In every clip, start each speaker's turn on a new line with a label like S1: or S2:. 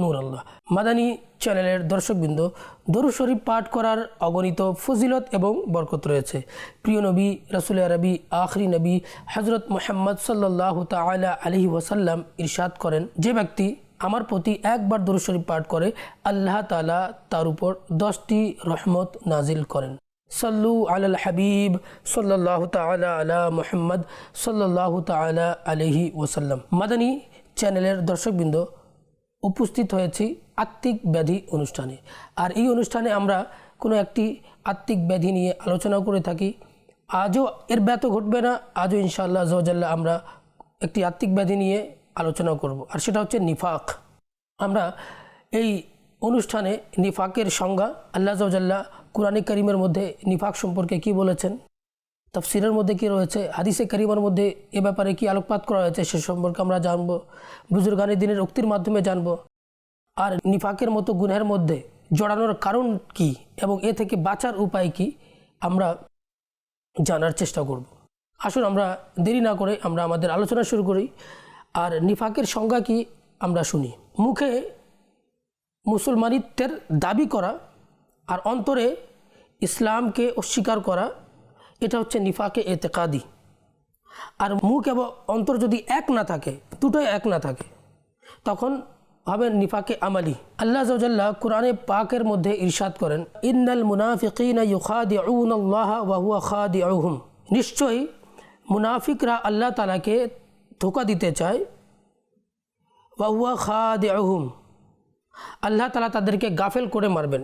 S1: নূর আল্লাহ মাদানী চ্যানেলের দর্শকবৃন্দ দরু শরীফ পাঠ করার অগণিত ফজিলত এবং বরকত রয়েছে। প্রিয় নবী, রসুল আরবি, আখরি নবী হজরত মোহাম্মদ সাল্লাহ তালা আলহি ওয়াসাল্লাম ইরশাদ করেন, যে ব্যক্তি আমার প্রতি একবার দরু শরীফ পাঠ করে, আল্লাহ তালা তার উপর দশটি রহমত নাজিল করেন। সল্লু আল হাবিব সাল্লাহ তালা আলা মোহাম্মদ সাল্লাহ তালা আলহি ওসাল্লাম মাদানী চ্যানেলের দর্শকবৃন্দ উপস্থিত হয়েছি আত্মিক ব্যাধি অনুষ্ঠানে। আর এই অনুষ্ঠানে আমরা কোনো একটি আত্মিক ব্যাধি নিয়ে আলোচনা করে থাকি। আজও এর ব্যত ঘটবে না, আজও ইনশাআল্লাহ জজাল্লা আমরা একটি আত্মিক ব্যাধি নিয়ে আলোচনা করব। আর সেটা হচ্ছে নিফাক। আমরা এই অনুষ্ঠানে নিফাকের সংজ্ঞা আল্লাহ জজাল্লাহ কুরআনিক করিমের মধ্যে নিফাক সম্পর্কে কি বলেছেন? তফসিরের মধ্যে কি রয়েছে? হাদিসে করিমার মধ্যে এ ব্যাপারে কি আলোকপাত করা হয়েছে সে সম্পর্কে আমরা জানব। বুজুর্গানি দিনের উক্তির মাধ্যমে জানব। আর নিফাকের মতো গুণের মধ্যে জড়ানোর কারণ কি এবং এ থেকে বাঁচার উপায় কি আমরা জানার চেষ্টা করব। আসুন আমরা দেরি না করে আমরা আমাদের আলোচনা শুরু করি। আর নিফাকের সংজ্ঞা কি আমরা শুনি। মুখে মুসলমানিত্বের দাবি করা আর অন্তরে ইসলামকে অস্বীকার করা এটা হচ্ছে নিফাকে এতেকাদি। আর মুখ এবং অন্তর যদি এক না থাকে, দুটোই এক না থাকে, তখন হবে নিফাকে আমালি। আল্লাহ জজাল্লাহ কোরআনে পাকের মধ্যে ইরশাদ করেন, ইন্নাল মুনাফিকিনা ইউখাদিউন আল্লাহ ওয়াহুয়া খাদিউহুম। নিশ্চয়ই মুনাফিকরা আল্লাহ তালাকে ধোকা দিতে চায় ওয়াহুয়া খাদিউহুম। আল্লাহ তালা তাদেরকে গাফেল করে মারবেন।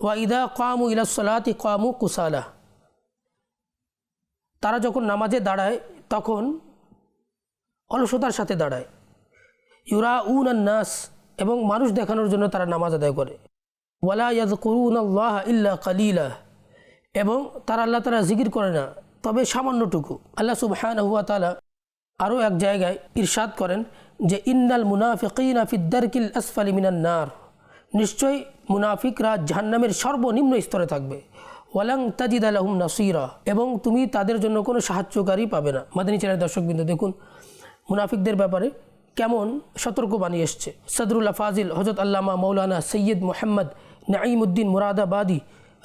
S1: ওয়া ইদা কামু ইলাসলাতি কামু কুসালা। তারা যখন নামাজে দাঁড়ায়, তখন অলসতার সাথে দাঁড়ায়। ইউরা উন নাস, এবং মানুষ দেখানোর জন্য তারা নামাজ আদায় করে। ওয়ালা ইয়াদ করুন আল্লাহ ইল্লা কালিলা, এবং তারা আল্লাহ তারা জিকির করে না, তবে সামান্যটুকু। আল্লাহ সুবহান হুয়া তালা আরও এক জায়গায় ইরশাদ করেন যে, ইন্নাল মুনাফিকিনা ফিদ্দারকিল আসফালি মিনান নার। নিশ্চয়ই মুনাফিকরা জাহান্নামের সর্বনিম্ন স্তরে থাকবে। ওয়ালাং তাজিদ আলহুম নাসিরা, এবং তুমি তাদের জন্য কোনো সাহায্যকারী পাবে না। মাদানী চ্যানেল দর্শকবৃন্দ, দেখুন মুনাফিকদের ব্যাপারে কেমন সতর্কবাণী এসছে। সদরুল্লাহ ফাজিল হজরত আল্লামা মৌলানা সৈয়দ মোহাম্মদ নাঈমুদ্দিন মুরাদাবাদী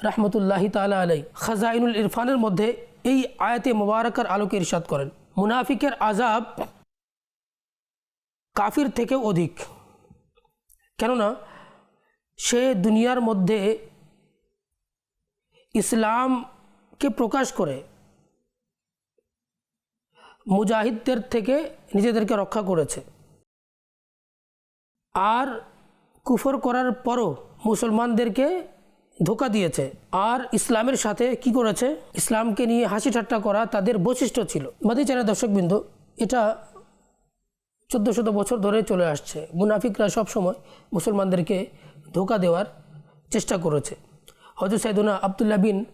S1: রহমতুল্লাহি তালা আলাই খাজাইনুল ইরফানের মধ্যে এই আয়াতে মোবারকার আলোকে ইরশাদ করেন। মুনাফিকের আজাব কাফির থেকেও অধিক। কেননা সে দুনিয়ার মধ্যে ইসলামকে প্রকাশ করে, মুজাহিদদের থেকে নিজেদেরকে রক্ষা করেছে। আর কুফর করার পরও মুসলমানদেরকে ধোকা দিয়েছে। আর ইসলামের সাথে কি করেছে? ইসলামকে নিয়ে হাসি ঠাট্টা করা তাদের বৈশিষ্ট্য ছিল। মাদি চ্যানেল দর্শকবৃন্দ এটা চোদ্দ শত বছর ধরে চলে আসছে। মুনাফিকরা সবসময় মুসলমানদেরকে ধোকা দেওয়ার চেষ্টা করেছে। হজর সাইদুনা আবদুল্লা বিন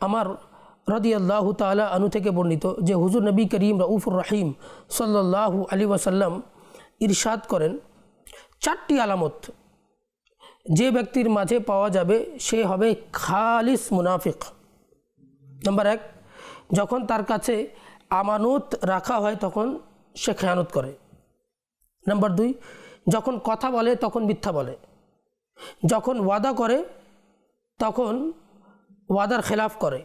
S1: আমার রদি আল্লাহ তালা আনু থেকে বর্ণিত যে হুজুর নবী করিম রউফুর রাহিম সাল্লাহ আলী ওয়াসাল্লাম ইরশাদ করেন, চারটি আলামত। যে ব্যক্তির মাঝে পাওয়া যাবে সে হবে খালিস মুনাফিক। নম্বর এক, যখন তার কাছে আমানত রাখা হয় তখন সে খেয়ানত করে। নাম্বার দুই, যখন কথা বলে তখন মিথ্যা বলে। যখন ওয়াদা করে তখন ওয়াদার খেলাফ করে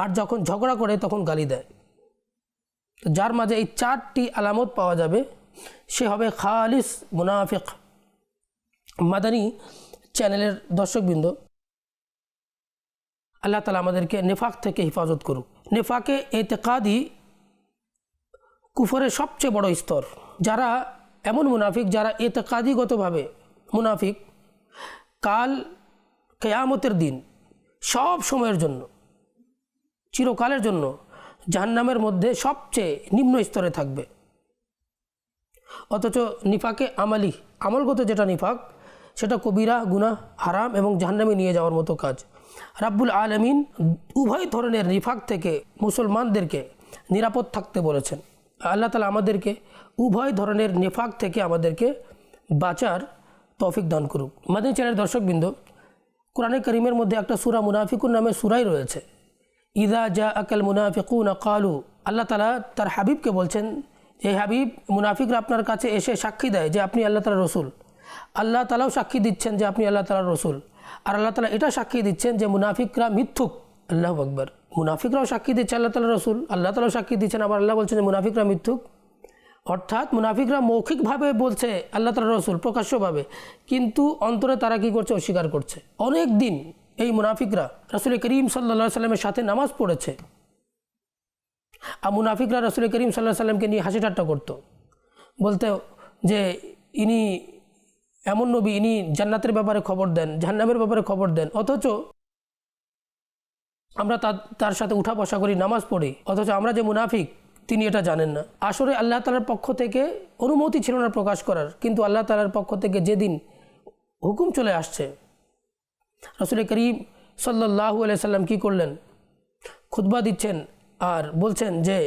S1: আর যখন ঝগড়া করে তখন গালি দেয়। তো যার মাঝে এই চারটি আলামত পাওয়া যাবে, সে হবে খালিস মুনাফিক। মাদানী চ্যানেলের দর্শকবৃন্দ, আল্লাহ তালা আমাদেরকে নেফাক থেকে হেফাজত করুক। নেফাকে এতেকাদি কুফরের সবচেয়ে বড় স্তর। যারা এমন মুনাফিক, যারা এতেকাদিগতভাবে মুনাফিক, কাল কেয়ামতের দিন, সব সময়ের জন্য, চিরকালের জন্য জাহান্নামের মধ্যে সবচেয়ে নিম্ন স্তরে থাকবে। অথচ নিফাকে আমালি, আমলগত যেটা নিফাক, সেটা কবিরা, গুনাহ, হারাম এবং জাহান্নামে নিয়ে যাওয়ার মতো কাজ। রাব্বুল আলমিন উভয় ধরনের নিফাক থেকে মুসলমানদেরকে নিরাপদ থাকতে বলেছেন। আল্লাহ তালা আমাদেরকে উভয় ধরনের নেফাক থেকে আমাদেরকে বাঁচার তৌফিক দান করুক। মাদিনী চ্যানেল দর্শকবৃন্দ কোরআনে করিমের মধ্যে একটা সুরা মুনাফিকুর নামে সুরাই রয়েছে। ইদা জা আকাল মুনাফিকুন কালু, আল্লাহ তালা তার হাবিবকে বলছেন যে হাবিব, মুনাফিকরা আপনার কাছে এসে সাক্ষী দেয় যে আপনি আল্লাহ তালা রসুল। আল্লাহ তালাও সাক্ষী দিচ্ছেন যে আপনি আল্লাহ তালা রসুল। আর আল্লাহ তালা এটা সাক্ষী দিচ্ছেন যে মুনাফিকরা মিথ্যুক। আল্লাহ আকবর। মুনাফিকরাও সাক্ষী দিচ্ছে আল্লাহ তালা রসুল, আল্লাহ তালাও সাক্ষী দিচ্ছেন। আবার আল্লাহ বলছেন যে মুনাফিকরা মিথ্যুক। অর্থাৎ মুনাফিকরা মৌখিকভাবে বলছে, আল্লাহ তালা রসুল প্রকাশ্যভাবে। কিন্তু অন্তরে তারা কি করছে? অস্বীকার করছে। অনেক দিন এই মুনাফিকরা রসুল করিম সাল্লা সাল্লামের সাথে নামাজ পড়েছে। আর মুনাফিকরা রসুল করিম সাল্লাহ সাল্লামকে নিয়ে হাসি ঠাট্টা করতো। বলতে যে ইনি, এমন নবী, ইনি জান্নাতের ব্যাপারে খবর দেন, জাহান্নামের ব্যাপারে খবর দেন। অথচ আমরা তার সাথে উঠা বসা করি, নামাজ পড়ি। অথচ আমরা যে মুনাফিক তিনি এটা জানেন না। আসলে আল্লাহ তালার পক্ষ থেকে অনুমতি ছিল না প্রকাশ করার, কিন্তু আল্লাহ তালার পক্ষ থেকে যেদিন হুকুম চলে আসছে, রসুল করিম সাল্লাহু আলাই সাল্লাম কী করলেন? খুতবা দিচ্ছেন আর বলছেন যে,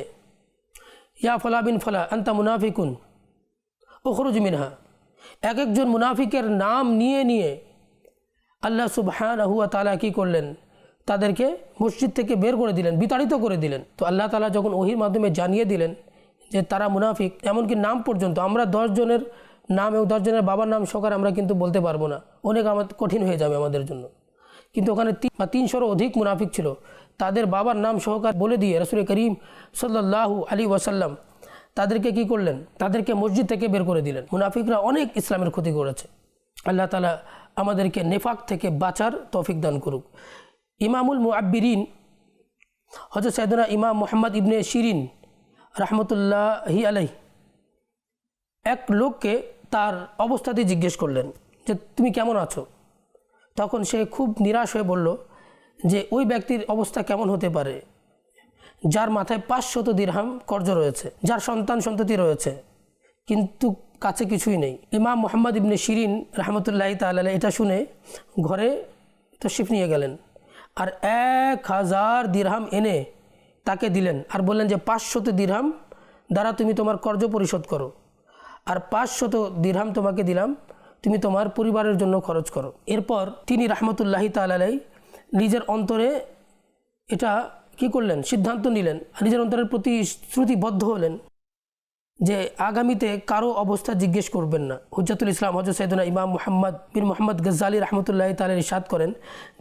S1: ইয়া ফলা বিন ফলা, আন্তা মুনাফিকুন ওখরুজ মিনহা। এক একজন মুনাফিকের নাম নিয়ে নিয়ে আল্লাহ সুবহান আহুয়া তালা কী করলেন? তাদেরকে মসজিদ থেকে বের করে দিলেন, বিতাড়িত করে দিলেন। তো আল্লাহ তালা যখন ওহির মাধ্যমে জানিয়ে দিলেন যে তারা মুনাফিক, এমনকি নাম পর্যন্ত, আমরা দশজনের নাম এবং দশজনের বাবার নাম সহকারে আমরা কিন্তু বলতে পারব না। অনেক আমাদের কঠিন হয়ে যাবে আমাদের জন্য। কিন্তু ওখানে তিন বা তিনশোরও অধিক মুনাফিক ছিল। তাদের বাবার নাম সহকার বলে দিয়ে রসুল করিম সাল্লাহু আলী ওয়াসাল্লাম তাদেরকে কি করলেন? তাদেরকে মসজিদ থেকে বের করে দিলেন। মুনাফিকরা অনেক ইসলামের ক্ষতি করেছে। আল্লাহ তালা আমাদেরকে নেফাক থেকে বাঁচার তৌফিক দান করুক। ইমামুল মুআব্বিরিন হজরত সৈদনা ইমাম মোহাম্মদ ইবনে শিরিন রহমতুল্লাহি আলাই এক লোককে তার অবস্থাতে জিজ্ঞেস করলেন যে, তুমি কেমন আছো? তখন সে খুব নিরাশ হয়ে বলল যে, ওই ব্যক্তির অবস্থা কেমন হতে পারে? যার মাথায় পাঁচশত দিরহাম কর্জ রয়েছে, যার সন্তান সন্ততি রয়েছে, কিন্তু কাছে কিছুই নেই। ইমাম মোহাম্মদ ইবনে শিরিন রহমতুল্লাহ তাল্লাহ এটা শুনে ঘরে তশিফ নিয়ে গেলেন। আর এক হাজার দিরহাম এনে তাকে দিলেন। আর বললেন যে, পাঁচশত দিরহাম দ্বারা তুমি তোমার কর্জ পরিশোধ করো। আর পাঁচশত দিরহাম তোমাকে দিলাম, তুমি তোমার পরিবারের জন্য খরচ করো। এরপর তিনি রাহমতুল্লাহি তালাই নিজের অন্তরে এটা কি করলেন? সিদ্ধান্ত নিলেন। নিজের অন্তরের প্রতি শ্রুতিবদ্ধ হলেন। যে আগামীতে কারও অবস্থা জিজ্ঞেস করবেন না। হুজাতুল ইসলাম হজরত সৈদুল্লাহ ইমাম মোহাম্মদ বিন মোহাম্মদ গজ্জালি রহমতুল্লাহ তালের ইসাদ করেন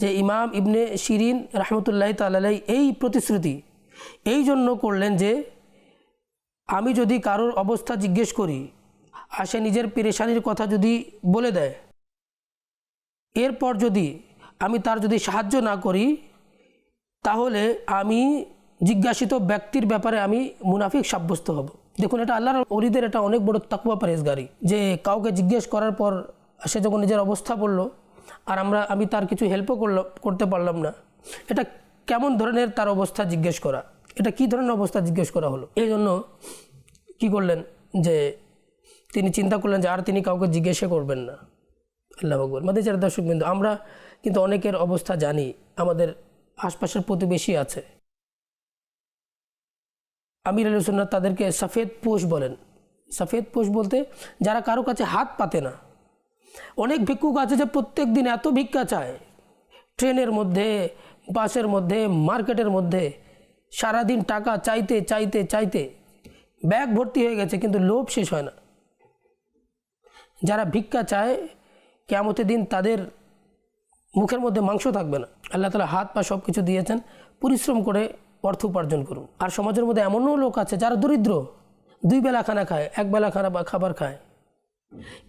S1: যে ইমাম ইবনে শিরিন রহমতুল্লাহ তালাই এই প্রতিশ্রুতি, এই জন্য করলেন যে আমি যদি কারোর অবস্থা জিজ্ঞেস করি আর সে নিজের পেরেশানির কথা যদি বলে দেয়, এরপর যদি আমি তার যদি সাহায্য না করি, তাহলে আমি জিজ্ঞাসিত ব্যক্তির ব্যাপারে আমি মুনাফিক সাব্যস্ত হব। দেখুন, এটা আল্লাহর অলিদের এটা অনেক বড় তাকুয়া পারেজগারি যে কাউকে জিজ্ঞেস করার পর সে যখন নিজের অবস্থা বলল, আর আমরা, আমি তার কিছু হেল্পও করল, করতে পারলাম না, এটা কেমন ধরনের তার অবস্থা জিজ্ঞেস করা? এটা কি ধরনের অবস্থা জিজ্ঞেস করা হলো? এই জন্য কী করলেন যে তিনি চিন্তা করলেন যে আর তিনি কাউকে জিজ্ঞেসে করবেন না। আল্লাহ আকবর। মাদের যারা দর্শক বিন্দু আমরা কিন্তু অনেকের অবস্থা জানি, আমাদের আশপাশের প্রতিবেশী আছে। আমির আলী সুন্নাত তাদেরকে সফেদ পোষ বলেন। সফেদ পোষ বলতে যারা কারও কাছে হাত পাতে না। অনেক ভিক্ষুক আছে যে প্রত্যেক দিন এত ভিক্ষা চায়। ট্রেনের মধ্যে, বাসের মধ্যে, মার্কেটের মধ্যে, সারাদিন টাকা চাইতে চাইতে চাইতে ব্যাগ ভর্তি হয়ে গেছে কিন্তু লোভ শেষ হয় না। যারা ভিক্ষা চায় কেমতে দিন তাদের মুখের মধ্যে মাংস থাকবে না। আল্লাহ তালা হাত পা সব কিছু দিয়েছেন। পরিশ্রম করে অর্থ উপার্জন করুন। আর সমাজের মধ্যে এমনও লোক আছে যারা দরিদ্র, দুই বেলা খানা খায়, এক বেলা খানা বা খাবার খায়।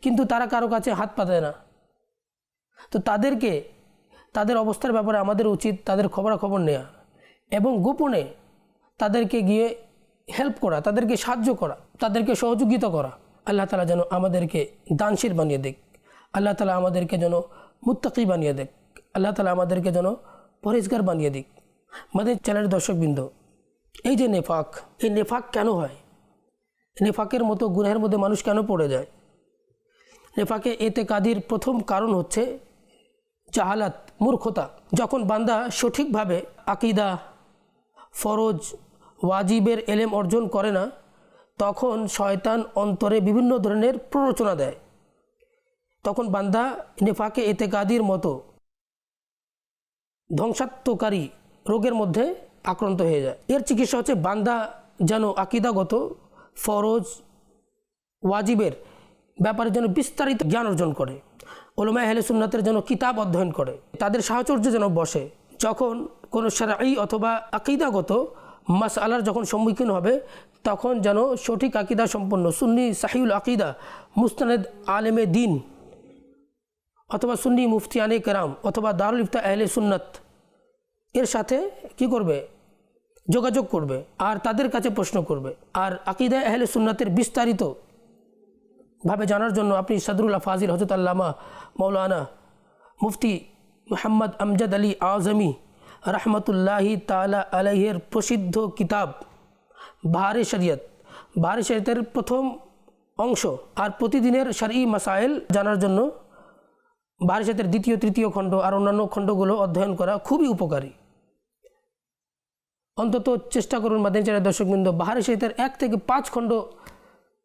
S1: কিন্তু তারা কারও কাছে হাত পাতায় না। তো তাদেরকে, তাদের অবস্থার ব্যাপারে আমাদের উচিত তাদের খবরাখবর নেওয়া এবং গোপনে তাদেরকে গিয়ে হেল্প করা, তাদেরকে সাহায্য করা, তাদেরকে সহযোগিতা করা। আল্লাহ তালা যেন আমাদেরকে দানশীর বানিয়ে দেখ। আল্লাহ তালা আমাদেরকে যেন মুত্তাকি বানিয়ে দেখ। আল্লাহ তালা আমাদেরকে যেন পরিষ্কার বানিয়ে দিক আমাদের চ্যানেলের দর্শকবৃন্দ, এই যে নেফাক, এই নেফাক কেন হয়? নেফাকের মতো গুনাহের মধ্যে মানুষ কেন পড়ে যায়? নেফাকে এতে কাদির প্রথম কারণ হচ্ছে জাহালাত, মূর্খতা। যখন বান্দা সঠিকভাবে আকিদা, ফরজ, ওয়াজিবের এলেম অর্জন করে না, তখন শয়তান অন্তরে বিভিন্ন ধরনের প্ররোচনা দেয়। তখন বান্দা নেফাকে এতেকাদির মতো ধ্বংসাত্মকারী রোগের মধ্যে আক্রান্ত হয়ে যায়। এর চিকিৎসা হচ্ছে বান্দা যেন আকিদাগত, ফরজ, ওয়াজিবের ব্যাপারে যেন বিস্তারিত জ্ঞান অর্জন করে। ওলমা আহলে সুন্নাতের যেন কিতাব অধ্যয়ন করে। তাদের সাহচর্য যেন বসে। যখন কোনো সারাই অথবা আকিদাগত মাস আলার যখন সম্মুখীন হবে, তখন যেন সঠিক আকিদা সম্পন্ন সুন্নি সাহিউল আকিদা, মুস্তানেদ আলেমে দিন অথবা সুন্নি মুফতিয়ানে কেরাম অথবা দারুল ইফতা আহলে সুন্নাত এর সাথে কি করবে? যোগাযোগ করবে আর তাদের কাছে প্রশ্ন করবে। আর আকিদা আহলে সুন্নাতের বিস্তারিত ভাবে জানার জন্য আপনি সাদরুল্লাহ ফাজিল হজরত আল্লামা মৌলানা মুফতি মোহাম্মদ আমজাদ আলী আজমি রহমতুল্লাহি তালা আলাইহের প্রসিদ্ধ কিতাব বাহারে শরিয়ত। বাহারে শরিয়তের প্রথম অংশ আর প্রতিদিনের সারি মাসাইল জানার জন্য বাহারে শরিয়তের দ্বিতীয়, তৃতীয় খণ্ড আর অন্যান্য খণ্ডগুলো অধ্যয়ন করা খুবই উপকারী। অন্তত চেষ্টা করুন মাদিন চারের দর্শকবৃন্দ বাহারে শরিয়তের এক থেকে পাঁচ খণ্ড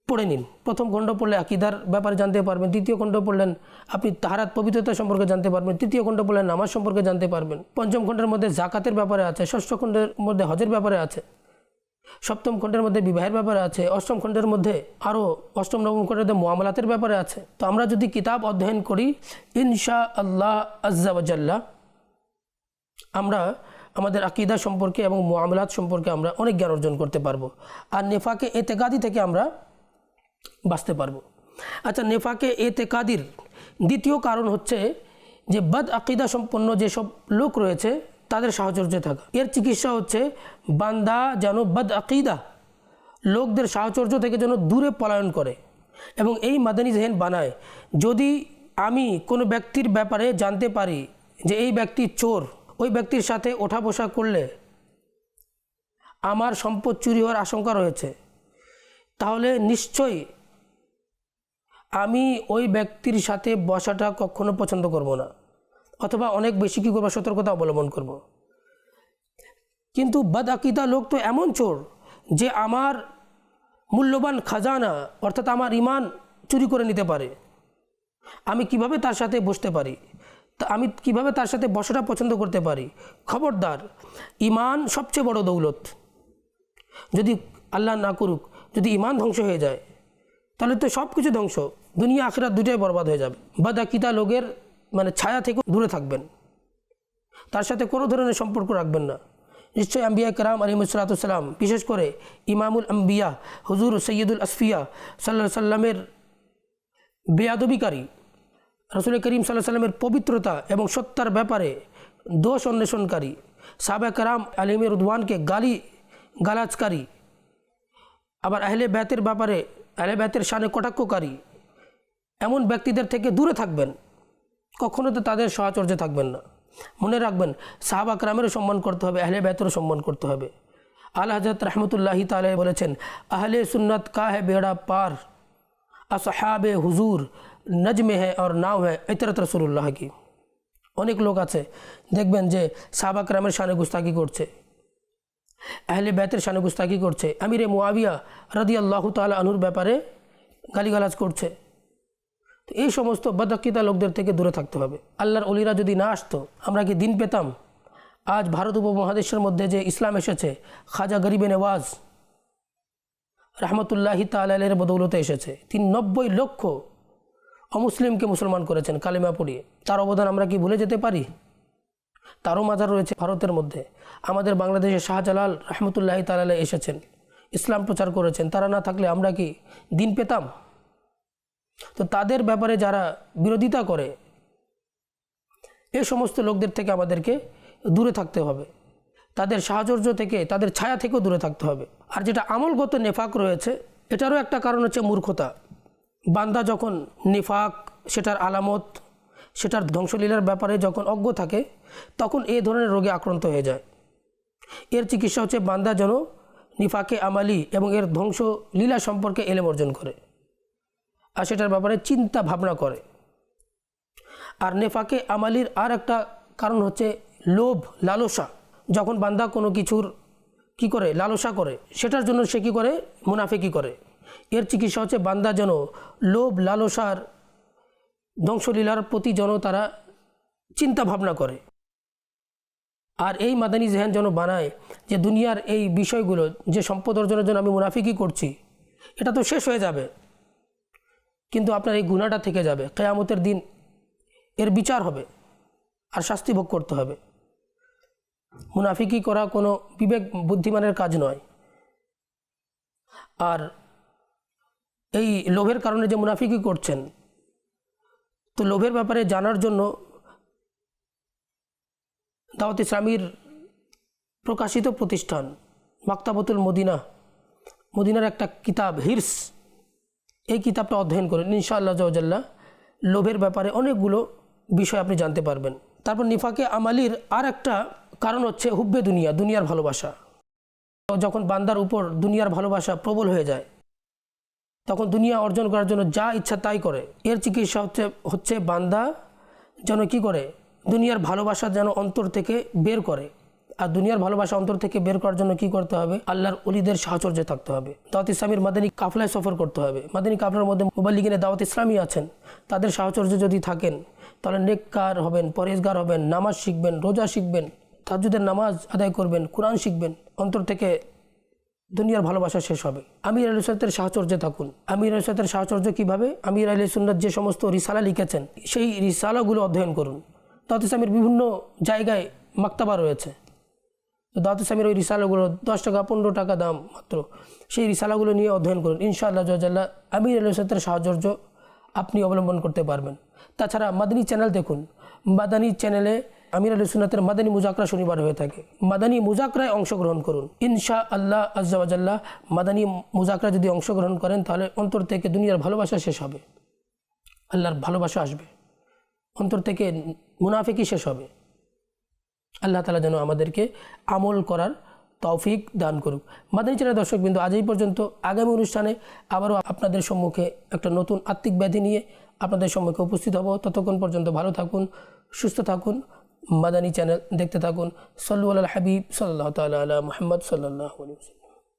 S1: পড়ে নিন। প্রথম খণ্ড পড়লে আকিদার ব্যাপারে জানতে পারবেন, দ্বিতীয় খণ্ড পড়লেন আপনি তাহারাত পবিত্রতা সম্পর্কে জানতে পারবেন, তৃতীয় খণ্ড পড়লেন নামাজ সম্পর্কে জানতে পারবেন। পঞ্চম খণ্ডের মধ্যে জাকাতের ব্যাপারে আছে, ষষ্ঠ খণ্ডের মধ্যে হজের ব্যাপারে আছে, সপ্তম খণ্ডের মধ্যে বিবাহের ব্যাপারে আছে, অষ্টম খণ্ডের মধ্যে আরও অষ্টম নবম খণ্ডের মধ্যে মোয়ামলাতের ব্যাপারে আছে। তো আমরা যদি কিতাব অধ্যয়ন করি ইনশা আল্লাহ আজ্জাওয়াজাল্লাহ আমরা আমাদের আকিদা সম্পর্কে এবং মোয়ামলাত সম্পর্কে আমরা অনেক জ্ঞান অর্জন করতে পারব। আর নেফাকে এতেকাদি থেকে আমরা বাঁচতে পারব। আচ্ছা নেফাকে এতেকাদির দ্বিতীয় কারণ হচ্ছে যে বদ আকিদা সম্পন্ন যেসব লোক রয়েছে, তাদের সাহচর্যে থাকা। এর চিকিৎসা হচ্ছে বান্দা যেন বদ আকিদা লোকদের সাহচর্য থেকে যেন দূরে পলায়ন করে এবং এই মাদানী জেহেন বানায়। যদি আমি কোনো ব্যক্তির ব্যাপারে জানতে পারি যে এই ব্যক্তি চোর ওই ব্যক্তির সাথে ওঠা বসা করলে আমার সম্পদ চুরি হওয়ার আশঙ্কা রয়েছে। তাহলে নিশ্চয়ই আমি ওই ব্যক্তির সাথে বসাটা কখনো পছন্দ করব না, অথবা অনেক বেশি কী করব, সতর্কতা অবলম্বন করব। কিন্তু বদ লোক তো এমন চোর যে আমার মূল্যবান খাজানা, অর্থাৎ আমার ইমান চুরি করে নিতে পারে। আমি কীভাবে তার সাথে বসতে পারি? আমি কীভাবে তার সাথে বসাটা পছন্দ করতে পারি? খবরদার। ইমান সবচেয়ে বড় দৌলত। যদি আল্লাহ না করুক, যদি ইমান ধ্বংস হয়ে যায়, তাহলে তো সব কিছু ধ্বংস। দুনিয়া, আখেরাত দুটাই বরবাদ হয়ে যাবে। বাদাকিতা লোকের মানে ছায়া থেকে দূরে থাকবেন। তার সাথে কোনো ধরনের সম্পর্ক রাখবেন না। নিশ্চয়ই আম্বিয়া কালাম আলিমসালাতাম বিশেষ করে ইমামুল আম্বিয়া, হুজুর সৈয়দুল আসফিয়া সাল্লা সাল্লামের বেয়াদবিকারী। রসুল করিম সাল্লাহ সাল্লামের পবিত্রতা এবং সত্যার ব্যাপারে দোষ অন্বেষণকারী সাবা কারাম আলিমের উদ্ওয়ানকে গালি, গালাজকারী, আবার আহলে ব্যাতের ব্যাপারে, আহলে ব্যাতের সানে কটাক্ষকারী, এমন ব্যক্তিদের থেকে দূরে থাকবেন। কখনো তো তাদের সহচর্যে থাকবেন না। মনে রাখবেন, সাহাবা ক্রামেরও সম্মান করতে হবে, আহলে ব্যাতেরও সম্মান করতে হবে। আল্লাহ হজরত রহমতুল্লাহি তালে বলেছেন, আহলে সুন্নত কা হে বেড়া পার? আসহাবে হুজুর? নজমে হ্যাঁ আর নাও হ্যাঁ ইতরত রসুল্লাহ কি। অনেক লোক আছে, দেখবেন যে সাহাবা রামের সানে গুস্তাকি করছে, আহলে ব্যাতের সানে গুস্তাকি করছে, আমিরে মুআবিয়া রাদি আল্লাহ তালা আনুর ব্যাপারে গালিগালাজ করছে। তো এই সমস্ত বদাকিতা লোকদের থেকে দূরে থাকতে হবে। আল্লাহর অলিরা যদি না আসতো, আমরা কি দিন পেতাম? আজ ভারত উপমহাদেশের মধ্যে যে ইসলাম এসেছে, খাজা গরিবে নেওয়াজ, রহমতুল্লাহি তালের বদৌলতে এসেছে। তিনি নব্বই লক্ষ অমুসলিমকে মুসলমান করেছেন, কালিমা পড়িয়ে। তার অবদান আমরা কি ভুলে যেতে পারি? তারও মাজার রয়েছে ভারতের মধ্যে। আমাদের বাংলাদেশে শাহজালাল রহমতুল্লাহি তালালে এসেছেন। ইসলাম প্রচার করেছেন। তারা না থাকলে আমরা কি দিন পেতাম? তো তাদের ব্যাপারে যারা বিরোধিতা করে, এ সমস্ত লোকদের থেকে আমাদেরকে দূরে থাকতে হবে। তাদের সাহচর্য থেকে, তাদের ছায়া থেকেও দূরে থাকতে হবে। আর যেটা আমলগত নেফাক রয়েছে, এটারও একটা কারণ হচ্ছে মূর্খতা। বান্দা যখন নিফাক, সেটার আলামত, সেটার ধ্বংসলীলার ব্যাপারে যখন অজ্ঞ থাকে, তখন এই ধরনের রোগে আক্রান্ত হয়ে যায়। এর চিকিৎসা হচ্ছে বান্দা যেন নিফাকে আমালি এবং এর ধ্বংস লীলা সম্পর্কে এলেম অর্জন করে আর সেটার ব্যাপারে চিন্তা ভাবনা করে। আর নেফাকে আমালির আর একটা কারণ হচ্ছে লোভ, লালসা। যখন বান্দা কোনো কিছুর কি করে? লালসা করে। সেটার জন্য সে কী করে? মুনাফে মুনাফিকি করে। এর চিকিৎসা হচ্ছে বান্দা যেন লোভ, লালসার ধ্বংসলীলার প্রতি যেন তারা চিন্তা ভাবনা করে। আর এই মাদানী জেহান যেন বানায় যে দুনিয়ার এই বিষয়গুলো, যে সম্পদ অর্জনের জন্য আমি মুনাফিকই করছি, এটা তো শেষ হয়ে যাবে। কিন্তু আপনার এই গুণাটা থেকে যাবে। কেয়ামতের দিন এর বিচার হবে আর শাস্তি ভোগ করতে হবে। মুনাফিকি করা কোনো বিবেক বুদ্ধিমানের কাজ নয়। আর এই লোভের কারণে যে মুনাফিকি করছেন। তো লোভের ব্যাপারে জানার জন্য দাওয়াত ইসলামীর প্রকাশিত প্রতিষ্ঠান মাক্তাবতুল মদিনা, মদিনার একটা কিতাব, হিরস, এই কিতাবটা অধ্যয়ন করেন। ইনশাআল্লাহ জওয়াল্লাহ লোভের ব্যাপারে অনেকগুলো বিষয় আপনি জানতে পারবেন। তারপর নিফাকে আমালির আর একটা কারণ হচ্ছে হুব্বে দুনিয়া, দুনিয়ার ভালোবাসা। যখন বান্দার উপর দুনিয়ার ভালোবাসা প্রবল হয়ে যায় তখন দুনিয়া অর্জন করার জন্য যা ইচ্ছা তাই করে। এর চিকিৎসা হচ্ছে হচ্ছে বান্দা যেন কি করে? দুনিয়ার ভালোবাসা যেন অন্তর থেকে বের করে। আর দুনিয়ার ভালোবাসা অন্তর থেকে বের করার জন্য কি করতে হবে? আল্লাহর অলিদের সাহচর্যে থাকতে হবে। দাওয়াত ইসলামীর মাদানী কাফলায় সফর করতে হবে। মাদানী কাফলার মধ্যে মোবাল্লিগিনে দাওয়াত ইসলামী আছেন। তাদের সাহচর্য যদি থাকেন, তাহলে নেককার হবেন পরেশগার হবেন, নামাজ শিখবেন, রোজা শিখবেন তাজুদের নামাজ আদায় করবেন, কোরআন শিখবেন, অন্তর থেকে দুনিয়ার ভালোবাসা শেষ হবে। আমির আলী সাহচর্যে থাকুন। আমির আলী সাথের সাহচর্য কীভাবে? আমির আলী সুন্নাত যে সমস্ত রিসালা লিখেছেন, সেই রিসালাগুলো অধ্যয়ন করুন। দাওয়াত ইসলামের বিভিন্ন জায়গায় মাক্তাবা রয়েছে। তো দাওয়াত ইসলামের ওই রিসালাগুলো, দশ টাকা, পনেরো টাকা দাম মাত্র, সেই রিসালাগুলো নিয়ে অধ্যয়ন করুন। ইনশাআল্লাহ জজাল্লাহ আমির আলী সাথের সাহচর্য আপনি অবলম্বন করতে পারবেন। তাছাড়া মাদানী চ্যানেল দেখুন। মাদানী চ্যানেলে আমির আলী সুন্নাতের মাদানী মুজাকরা শনিবার হয়ে থাকে। মাদানী মুজাকরায় অংশগ্রহণ করুন। ইনশা আল্লাহ আজ্জাওয়াজাল্লাহ মাদানী মুজাকরা যদি অংশগ্রহণ করেন, তাহলে অন্তর থেকে দুনিয়ার ভালোবাসা শেষ হবে। আল্লাহর ভালোবাসা আসবে। অন্তর থেকে মুনাফিকই শেষ হবে। আল্লাহ তালা যেন আমাদেরকে আমল করার তৌফিক দান করুক। মাদানী চ্যানেল দর্শকবৃন্দ আজ এই পর্যন্ত। আগামী অনুষ্ঠানে আবারও আপনাদের সম্মুখে একটা নতুন আত্মিক ব্যাধি নিয়ে আপনাদের সম্মুখে উপস্থিত হব। ততক্ষণ পর্যন্ত ভালো থাকুন, সুস্থ থাকুন। মাদানী চ্যানেল দেখতে থাকুন। সল্লু আল হাবিব সাল্লাহ তাল আলা মোহাম্মদ সাল্লাহ আলী